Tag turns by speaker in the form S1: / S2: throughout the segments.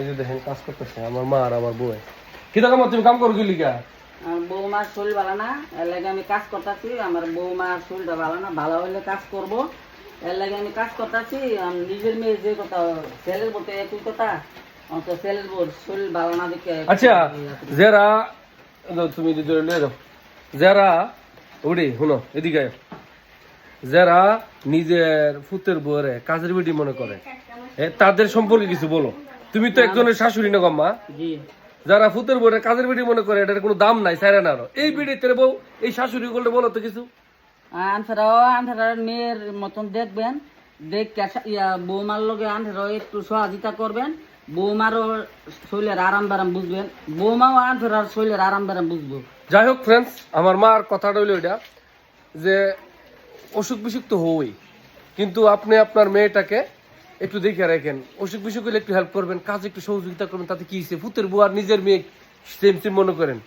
S1: এই যে দেখেন কাজ করতেছে আমার মা আর আমার বউ। কি দেখা তুমি কাম করো কি লিগা?
S2: বৌমার শরীর ভালো না এর লাগে আমি কাজ করতেছি আমার বৌমার শরীরটা ভালো না ভালো হইলে কাজ করব। এর লাগে আমি কাজ করতেছি নিজের মেয়ে যে কথা ছেলের বলতে একই কথা আমার ছেলের বউ শরীর ভালো না দেখে
S1: আচ্ছা যারা তুমি যদি নিয়ে যাও। যারা উড়ি শুনো এদিকে। যারা নিজের ফুতের বউরে কাজের বেটি মনে করে তাদের সম্পর্কে কিছু বলো। তুমি তো একজনের শাশুড়ি না গম্মা যারা ফুতের বউরে কাজের বেটি মনে করে এটার কোনো দাম নাই সাইরা না এই বেটি তেরে বউ এই শাশুড়ি করলে বলো তো কিছু।
S2: আনসারাও আনসারার মেয়ের মতন দেখবেন। দেখ ইয়া বৌমার লগে আনসারাও একটু সহযোগিতা করবেন। বৌমারও শরীরের আরাম বারাম বুঝবেন। বৌমাও আনসারার শরীরের আরাম বারাম বুঝব।
S1: যাই হোক ফ্রেন্ডস আমার মার কথাটা হইল এটা যে অসুখ বিসুখ তো হই কিন্তু আপনি আপনার মেয়েটাকে একটু দেখে রাখেন। অসুখ বিসুখ হলে একটু হেল্প করবেন, কাজ একটু সহযোগিতা করবেন, তাতে কি হয়েছে? ফুতের বউ আর নিজের মেয়ে সেম সেম মনে করেন।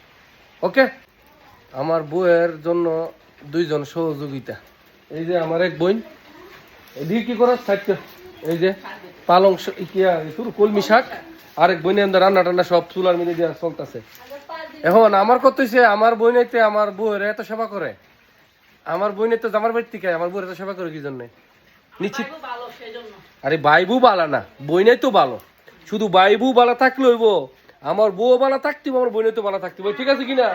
S1: ওকে আমার বউয়ের জন্য দুইজন সহযোগিতা। এই যে আমার এক বোন, এদিকে কি করার? থাকতো এই যে পালং শুরু? কলমি শাক, আরেক আমাদের রান্না টান্না সব চুলার মিলে দেওয়া চলতেছে। এখন আমার কত হইছে, আমার বইনেতে আমার বউয়ের এত সেবা করে। আমার বইনে তো আমার বাড়ি থেকে, আমার বউয়ের এত সেবা করে কি জন্য? নিশ্চিত আরে বাইবু বালা না বইনে তো ভালো শুধু বাইবু বালা থাকলে হইব আমার বউ বালা থাকতে আমার বইনে তো বালা থাকতে। ঠিক আছে কিনা?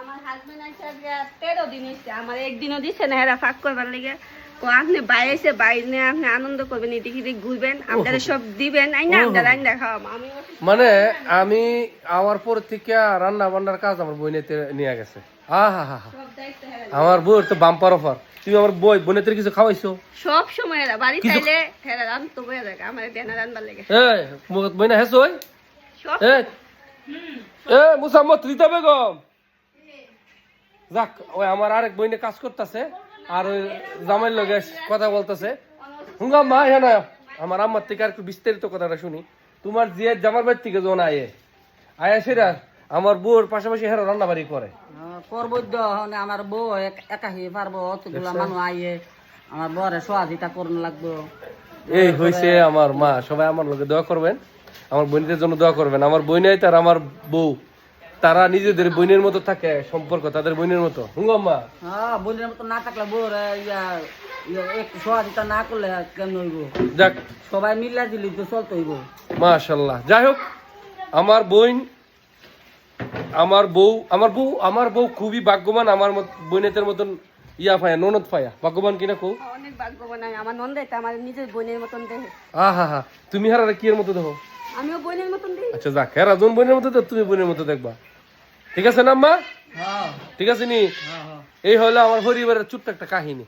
S3: আমার হাজবেন্ড আছে আজকে তেরো দিন হয়েছে আমার একদিনও দিচ্ছে না হেরা ফাঁক করবার লেগে। ও আপনি বাইরে এসে বাইরে আপনি আনন্দ করবেন এদিকে এদিকে ঘুরবেন আপনারা সব দিবেন আই আপনারা আইন দেখাম আমি
S1: মানে আমি আমার পর থেকে রান্না বান্নার কাজ আমার বইনেতে নিয়ে গেছে। আহা হা হা
S3: সব দায়িত্ব হেরা
S1: আমার বউয়ের তো বাম্পার অফার তুমি আমার বই বোনেতে কিছু খাওয়াইছো?
S3: সব সময় এরা বাড়ি
S1: কিছু-
S3: হেরা রান তো বয়ে দেখ আমার দেনা রানবার লেগে
S1: এই বইনা হেসো ওই
S3: সব
S1: এ এ মুসাম্মদ রিতা বেগম। যাক ওই আমার আরেক বইনে কাজ করতেছে আর ওই জামাইয়ের লগে কথা বলতেছে। হুঙ্গাম মা হ্যাঁ না আমার আম্মার থেকে আর একটু বিস্তারিত কথাটা শুনি। তোমার যে জামার বাড়ি থেকে যখন আয়ে আয়া সেরা আমার বউর পাশাপাশি হেরো রান্না বাড়ি করে।
S2: করবৈদ্য হনে আমার বউ এক- হয়ে পারব অতগুলা মানুষ আইয়ে আমার বরে সহযোগিতা করুন লাগবো।
S1: এই হয়েছে আমার মা সবাই আমার লগে দোয়া করবেন। আমার বোনদের জন্য দোয়া করবেন। আমার বোনাই তার আমার বউ। তারা নিজেদের বোনের মতো থাকে সম্পর্ক তাদের বোনের মতো। হুঙ্গাম মা
S2: হ্যাঁ বোনের মতো না থাকলে বউরে ইয়া ইয়া সহযোগিতা না করলে কেমন হইব?
S1: যাক।
S2: সবাই মিল্লা দিলি তো চলতে হইব।
S1: মাশাল্লাহ। যাই হোক আমার বোন আমার বউ আমার বউ আমার বউ খুবই ভাগ্যবান আমার মত- বোনেদের মতন ইয়া পায়া ননদ পায়া ভাগ্যবান কিনা কৌ
S3: অনেক ভাগ্যবান আমি। আমার নন্দাইতে আমার নিজের বোনের মতন দেখে
S1: আহা হা হা। তুমি হারা কি এর মতো দেখো?
S3: আমিও বোনের মতন দেখি
S1: আচ্ছা যাক হেরা জন বোনের মতো দেখ, তুমি বোনের মতো দেখবা। ঠিক আছে না আম্মা?
S2: হ্যাঁ।
S1: ঠিক আছে নি?
S2: হ্যাঁ হ্যাঁ।
S1: এই হলো আমার পরিবারের ছোট্ট একটা কাহিনী।